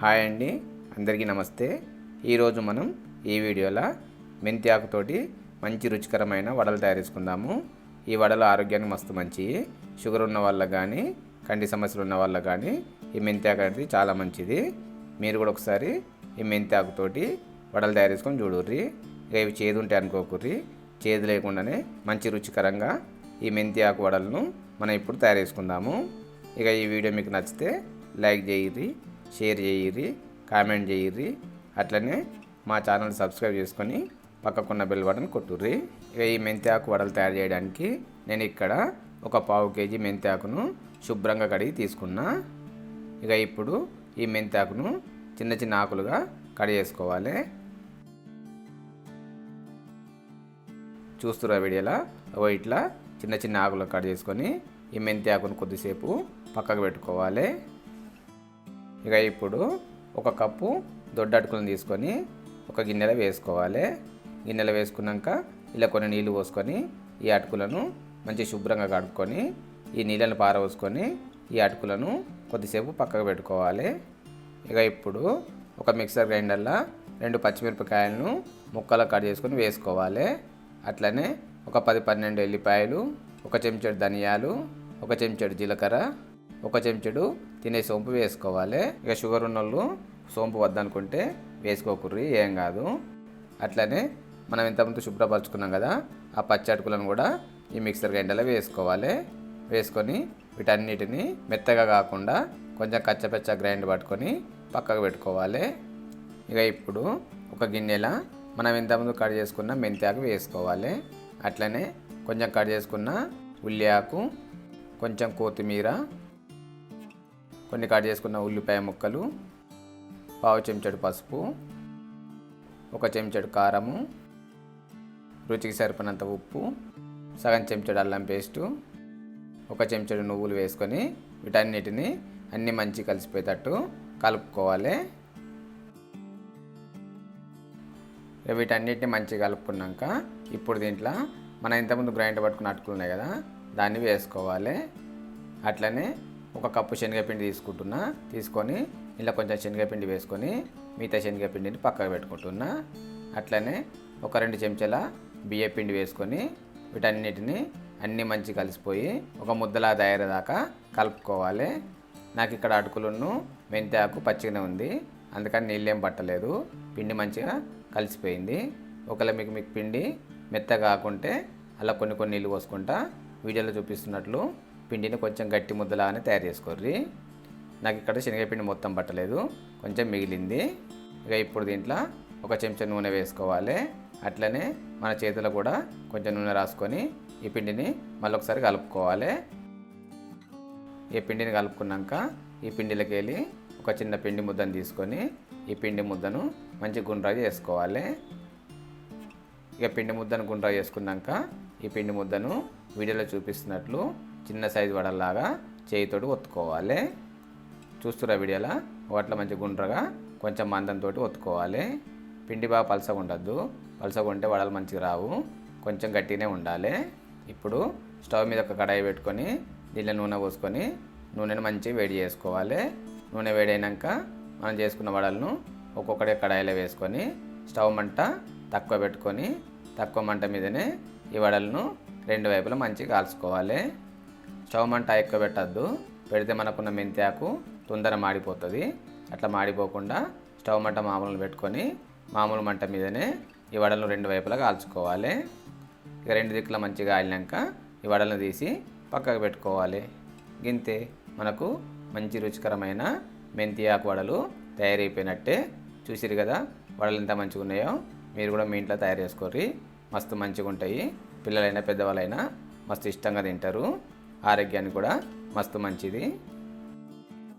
Hi అండి అందరికీ నమస్తే. ఈరోజు మనం ఈ వీడియోలో మెంతి ఆకుతోటి మంచి రుచికరమైన వడలు తయారు చేసుకుందాము. ఈ వడలు ఆరోగ్యానికి మస్తు మంచి షుగర్ ఉన్న వాళ్ళకి కానీ కంటి సమస్యలు ఉన్న వాళ్ళకి కానీ ఈ మెంతి ఆకు అనేది చాలా మంచిది. మీరు కూడా ఒకసారి ఈ మెంతి ఆకుతోటి వడలు తయారు చేసుకొని చూడుర్రి. ఇక ఇవి చేదు ఉంటే అనుకోకుర్రి. చేదు లేకుండానే మంచి రుచికరంగా ఈ మెంతి ఆకు వడలను మనం ఇప్పుడు తయారు చేసుకుందాము. ఇక ఈ వీడియో మీకు నచ్చితే లైక్ చేయిర్రి. షేర్ చేయిర్రి కామెంట్ చేయిర్రి అట్లనే మా ఛానల్ సబ్స్క్రైబ్ చేసుకొని పక్కకున్న బెల్ బటన్ కొట్టుర్రి. ఇక ఈ మెంతి ఆకు వడలు తయారు చేయడానికి నేను ఇక్కడ ఒక పావు కేజీ మెంతి ఆకును శుభ్రంగా కడిగి తీసుకున్నా. ఇక ఇప్పుడు ఈ మెంతి ఆకును చిన్న చిన్న ఆకులుగా కట్ చేసుకోవాలి. చూస్తురా వీడియోలా? ఓ ఇట్లా చిన్న చిన్న ఆకులు కట్ చేసుకొని ఈ మెంతి ఆకును కొద్దిసేపు పక్కకు పెట్టుకోవాలి. ఇక ఇప్పుడు ఒక కప్పు దొడ్డటుకులను తీసుకొని ఒక గిన్నెలో వేసుకోవాలి. గిన్నెలో వేసుకున్నాక ఇలా కొన్ని నీళ్ళు పోసుకొని ఈ అటుకులను మంచి శుభ్రంగా కడుక్కొని ఈ నీళ్ళని పారవోసుకొని ఈ అటుకులను కొద్దిసేపు పక్కకు పెట్టుకోవాలి. ఇక ఇప్పుడు ఒక మిక్సర్ గ్రైండర్లో రెండు పచ్చిమిరపకాయలను ముక్కలు కట్ చేసుకొని వేసుకోవాలి. అట్లనే ఒక పది పన్నెండు ఎల్లిపాయలు ఒక చెంచాడు ధనియాలు ఒక చెంచాడు జీలకర్ర ఒక చెంచాడు తినే సోంపు వేసుకోవాలి. ఇక షుగర్ ఉన్న వాళ్ళు సోంపు వద్దనుకుంటే వేసుకోకుర్రి ఏం కాదు. అట్లనే మనం ఇంతకుముందు శుభ్రపరచుకున్నాం కదా ఆ పచ్చి అటుకులను కూడా ఈ మిక్సర్ గ్రైండర్లో వేసుకోవాలి. వేసుకొని వీటన్నిటిని మెత్తగా కాకుండా కొంచెం కచ్చపెచ్చ గ్రైండ్ పట్టుకొని పక్కకు పెట్టుకోవాలి. ఇక ఇప్పుడు ఒక గిన్నెల మనం ఇంతకుముందు కట్ చేసుకున్న మెంతి ఆకు వేసుకోవాలి. అట్లనే కొంచెం కట్ చేసుకున్న ఉల్లి ఆకు కొంచెం కొత్తిమీర కొన్ని కట్ చేసుకున్న ఉల్లిపాయ ముక్కలు పావు చెంచాడు పసుపు ఒక చెంచాడు కారము రుచికి సరిపడినంత ఉప్పు సగం చెంచాడు అల్లం పేస్టు ఒక చెంచాడు నువ్వులు వేసుకొని వీటన్నిటిని అన్నీ మంచి కలిసిపోయేటట్టు కలుపుకోవాలి. వీటన్నిటిని మంచిగా కలుపుకున్నాక ఇప్పుడు దీంట్లో మనం ఇంతకుముందు గ్రైండ్ పట్టుకుని ఉన్నాయి కదా దాన్ని వేసుకోవాలి. అట్లనే ఒక కప్పు శనగపిండి తీసుకుంటున్నా. తీసుకొని ఇలా కొంచెం శనగపిండి వేసుకొని మిగతా శనగపిండిని పక్కకు పెట్టుకుంటున్నా. అట్లనే ఒక రెండు చెంచాల బియ్య పిండి వేసుకొని వీటన్నిటిని అన్నీ మంచి కలిసిపోయి ఒక ముద్దలా తయారేదాకా కలుపుకోవాలి. నాకు ఇక్కడ అటుకులను మెంతి ఆకు పచ్చిగానే ఉంది. అందుకని నీళ్ళేం పట్టలేదు. పిండి మంచిగా కలిసిపోయింది. ఒకవేళ మీకు మీకు పిండి మెత్త కాకుంటే అలా కొన్ని కొన్ని నీళ్ళు పోసుకుంటా. వీడియోలో చూపిస్తున్నట్లు పిండిని కొంచెం గట్టి ముద్దలాగానే తయారు చేసుకోర్రి. నాకు ఇక్కడ శనగపిండి మొత్తం పట్టలేదు. కొంచెం మిగిలింది. ఇక ఇప్పుడు దీంట్లో ఒక చెంచా నూనె వేసుకోవాలి. అట్లనే మన చేతిలో కూడా కొంచెం నూనె రాసుకొని ఈ పిండిని మళ్ళీ ఒకసారి కలుపుకోవాలి. ఈ పిండిని కలుపుకున్నాక ఈ పిండిలోకి వెళ్ళి ఒక చిన్న పిండి ముద్దను తీసుకొని ఈ పిండి ముద్దను మంచి గుండ్రా చేసుకోవాలి. ఇక పిండి ముద్దను గుండ్రా చేసుకున్నాక ఈ పిండి ముద్దను వీడియోలో చూపిస్తున్నట్లు చిన్న సైజు వడల్లాగా చేయితోటి ఒత్తుకోవాలి. చూస్తురా వీడియోలా? వాటిలో మంచి గుండ్రగా కొంచెం మందంతో ఒత్తుకోవాలి. పిండి బాగా పలసగా ఉండద్దు పలసగా ఉంటే వడలు మంచిగా రావు. కొంచెం గట్టినే ఉండాలి. ఇప్పుడు స్టవ్ మీద ఒక కడాయి పెట్టుకొని దీనిలో నూనె పోసుకొని నూనెను మంచిగా వేడి చేసుకోవాలి. నూనె వేడైనాక మనం చేసుకున్న వడలను ఒక్కొక్కటి కడాయిలో వేసుకొని స్టవ్ మంట తక్కువ పెట్టుకొని తక్కువ మంట మీదనే ఈ వడలను రెండు వైపులా మంచిగా కాల్చుకోవాలి. స్టవ్ మంట ఎక్కువ పెట్టద్దు. పెడితే మనకున్న మెంతి ఆకు తొందర మాడిపోతుంది. అట్లా మాడిపోకుండా స్టవ్ మంట మామూలు పెట్టుకొని మామూలు మంట మీదనే ఈ వడలను రెండు వైపులా కాల్చుకోవాలి. ఇక రెండు దిక్కుల మంచిగా ఆలినాక ఈ వడలను తీసి పక్కకు పెట్టుకోవాలి. గింతే మనకు మంచి రుచికరమైన మెంతి ఆకు వడలు తయారైపోయినట్టే. చూసిరు కదా వడలు ఎంత మంచిగా ఉన్నాయో? మీరు కూడా మీ ఇంట్లో తయారు చేసుకోర్రి. మస్తు మంచిగా ఉంటాయి పిల్లలైనా పెద్దవాళ్ళైనా మస్తు ఇష్టంగా తింటారు. ఆరోగ్యానికి కూడా మస్తు మంచిది.